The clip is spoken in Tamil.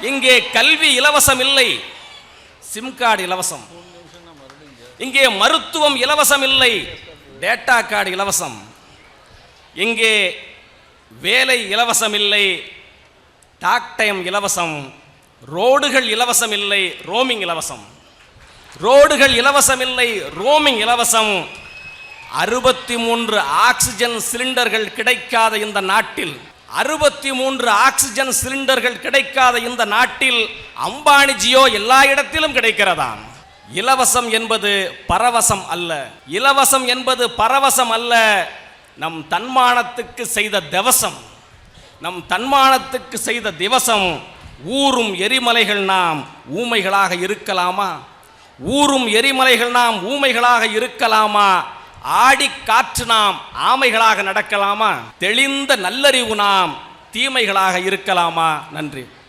இங்கே கல்வி இலவசம் இல்லை. சிம் கார்டு இலவசம். இங்கே மருத்துவம் இலவசம் இல்லை. டேட்டா கார்டு இலவசம். இங்கே வேலை இலவசம் இல்லை. டாக் டைம் இலவசம். ரோடுகள் இலவசம் இல்லை. ரோமிங் இலவசம். ரோடுகள் இலவசம் இல்லை. ரோமிங் இலவசம். அறுபத்தி மூன்று ஆக்சிஜன் சிலிண்டர்கள் கிடைக்காத இந்த நாட்டில் அறுபத்தி மூன்று ஆக்சிஜன் சிலிண்டர்கள் கிடைக்காத இந்த நாட்டில் அம்பானி ஜியோ எல்லா இடத்திலும் கிடைக்கிறதாம். இலவசம் என்பது பரவசம் அல்ல. இலவசம் என்பது பரவசம் அல்ல. நம் தன்மானத்துக்கு செய்த திவசம். நம் தன்மானத்துக்கு செய்த திவசம். ஊரும் எரிமலைகள் நாம் ஊமைகளாக இருக்கலாமா? ஊரும் எரிமலைகள் நாம் ஊமைகளாக இருக்கலாமா? ஆடி காற்று நாம் ஆமைகளாக நடக்கலாமா? தெளிந்த நல்லறிவு நாம் தீமைகளாக இருக்கலாமா? நன்றி.